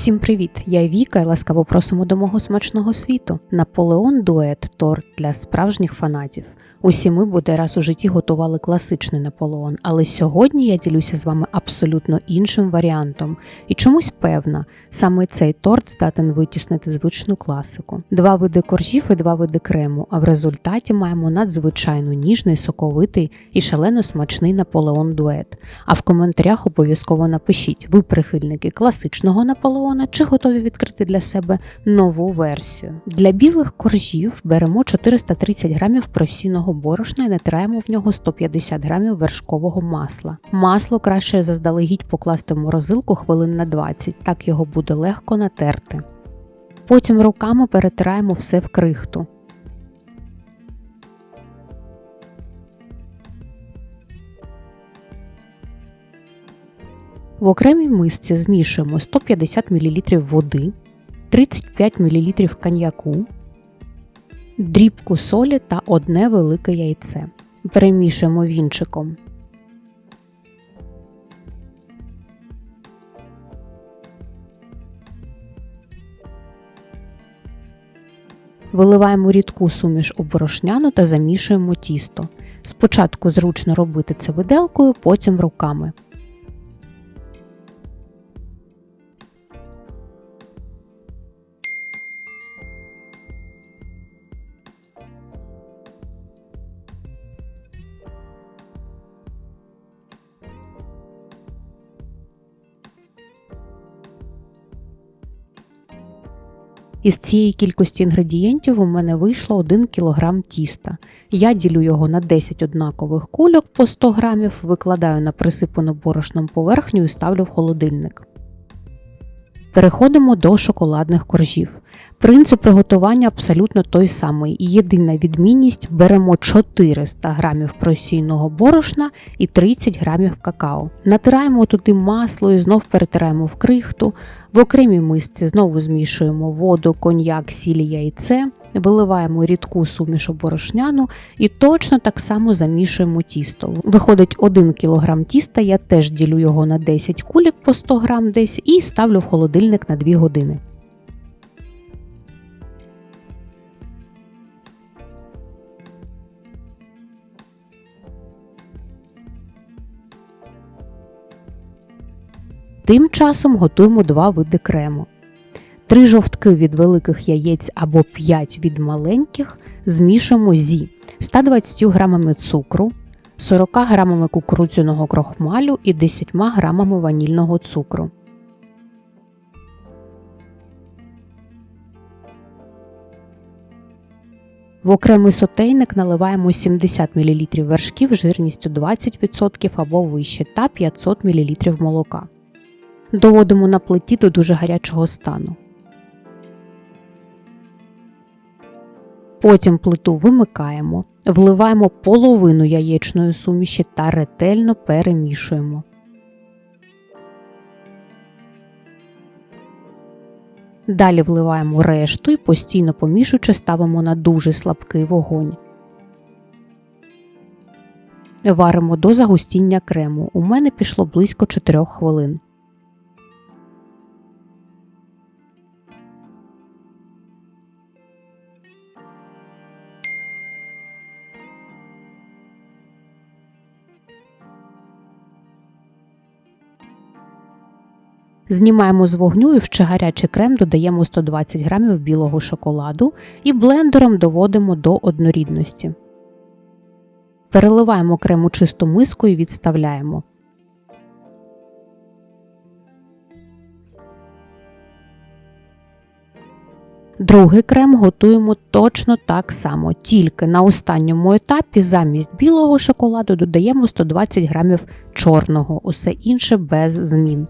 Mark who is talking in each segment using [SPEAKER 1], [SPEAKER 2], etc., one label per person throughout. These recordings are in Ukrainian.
[SPEAKER 1] Всім привіт! Я Віка і ласкаво просимо до мого смачного світу. Наполеон дует торт для справжніх фанатів. Усі ми буде раз у житті готували класичний Наполеон, але сьогодні я ділюся з вами абсолютно іншим варіантом. І чомусь певна, саме цей торт здатен витіснити звичну класику. Два види коржів і два види крему, а в результаті маємо надзвичайно ніжний, соковитий і шалено смачний Наполеон дует. А в коментарях обов'язково напишіть, ви прихильники класичного Наполеона чи готові відкрити для себе нову версію. Для білих коржів беремо 430 грамів просійного борошна і натираємо в нього 150 грамів вершкового масла. Масло краще заздалегідь покласти в морозилку хвилин на 20, так його буде легко натерти. Потім руками перетираємо все в крихту. В окремій мисці змішуємо 150 мл води, 35 мл коньяку, дрібку солі та одне велике яйце. Перемішуємо вінчиком. Виливаємо рідку суміш у борошняну та замішуємо тісто. Спочатку зручно робити це виделкою, потім руками. Із цієї кількості інгредієнтів у мене вийшло 1 кг тіста. Я ділю його на 10 однакових кульок по 100 г, викладаю на присипану борошном поверхню і ставлю в холодильник. Переходимо до шоколадних коржів. Принцип приготування абсолютно той самий. Єдина відмінність беремо 400 г просійного борошна і 30 г какао. Натираємо туди масло і знов перетираємо в крихту. В окремій мисці знову змішуємо воду, коньяк, сіль, яйце. Виливаємо рідку сумішу борошняну і точно так само замішуємо тісто. Виходить 1 кг тіста, я теж ділю його на 10 кулік по 100 г десь і ставлю в холодильник на 2 години. Тим часом готуємо два види крему. Три жовтки від великих яєць або 5 від маленьких змішуємо зі 120 грамами цукру, 40 грамами кукурудзяного крохмалю і 10 грамами ванільного цукру. В окремий сотейник наливаємо 70 мл вершків жирністю 20% або вище та 500 мл молока. Доводимо на плиті до дуже гарячого стану. Потім плиту вимикаємо, вливаємо половину яєчної суміші та ретельно перемішуємо. Далі вливаємо решту і постійно помішуючи ставимо на дуже слабкий вогонь. Варимо до загустіння крему. У мене пішло близько 4 хвилин. Знімаємо з вогню і в ще гарячий крем додаємо 120 г білого шоколаду і блендером доводимо до однорідності. Переливаємо крем у чисту миску і відставляємо. Другий крем готуємо точно так само, тільки на останньому етапі замість білого шоколаду додаємо 120 г чорного, усе інше без змін.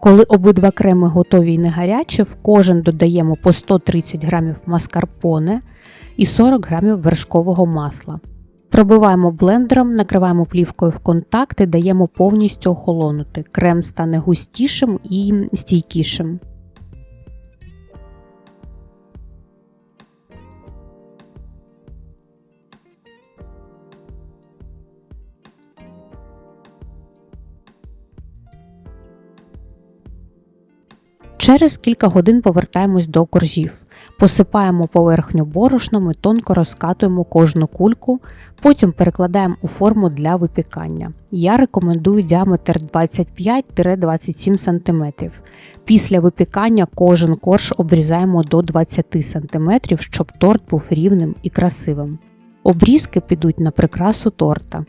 [SPEAKER 1] Коли обидва креми готові і не гарячі, в кожен додаємо по 130 г маскарпоне і 40 г вершкового масла. Пробиваємо блендером, накриваємо плівкою в контакт і даємо повністю охолонути. Крем стане густішим і стійкішим. Через кілька годин повертаємось до коржів. Посипаємо поверхню борошном і тонко розкатуємо кожну кульку, потім перекладаємо у форму для випікання. Я рекомендую діаметр 25-27 см. Після випікання кожен корж обрізаємо до 20 см, щоб торт був рівним і красивим. Обрізки підуть на прикрасу торта.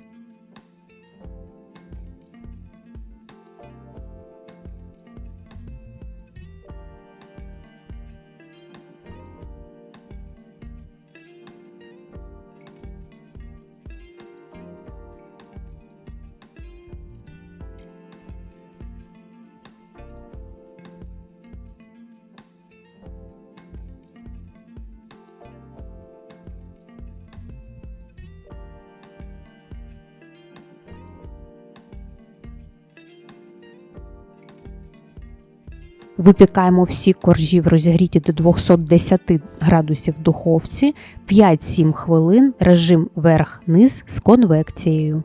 [SPEAKER 1] Випікаємо всі коржі в розігріті до 210 градусів духовці 5-7 хвилин, режим верх-низ з конвекцією.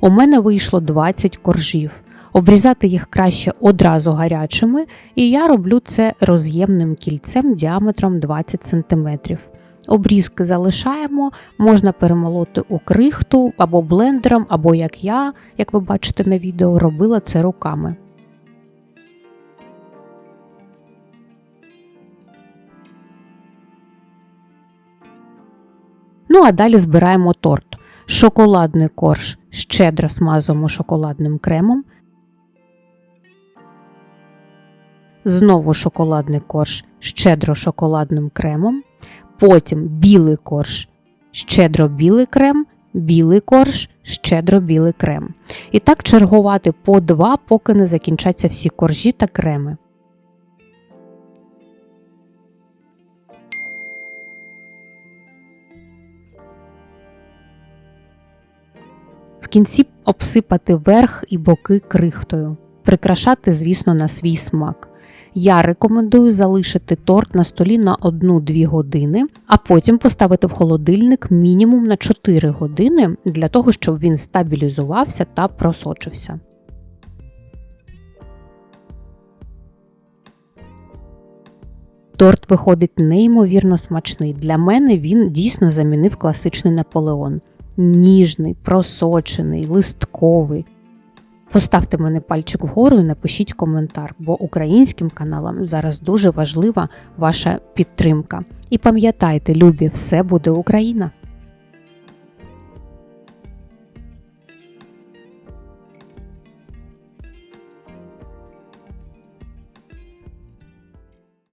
[SPEAKER 1] У мене вийшло 20 коржів. Обрізати їх краще одразу гарячими, і я роблю це роз'ємним кільцем діаметром 20 см. Обрізки залишаємо, можна перемолоти у крихту або блендером, або як я, як ви бачите на відео, робила це руками. Ну а далі збираємо торт. Шоколадний корж щедро смазуємо шоколадним кремом. Знову шоколадний корж щедро шоколадним кремом. Потім білий корж, щедро білий крем, білий корж, щедро білий крем. І так чергувати по два, поки не закінчаться всі коржі та креми. В кінці обсипати верх і боки крихтою. Прикрашати, звісно, на свій смак. Я рекомендую залишити торт на столі на 1-2 години, а потім поставити в холодильник мінімум на 4 години для того, щоб він стабілізувався та просочився. Торт виходить неймовірно смачний. Для мене він дійсно замінив класичний Наполеон. Ніжний, просочений, листковий. Поставте мене пальчик вгору і напишіть коментар, бо українським каналам зараз дуже важлива ваша підтримка. І пам'ятайте, любі, все буде Україна!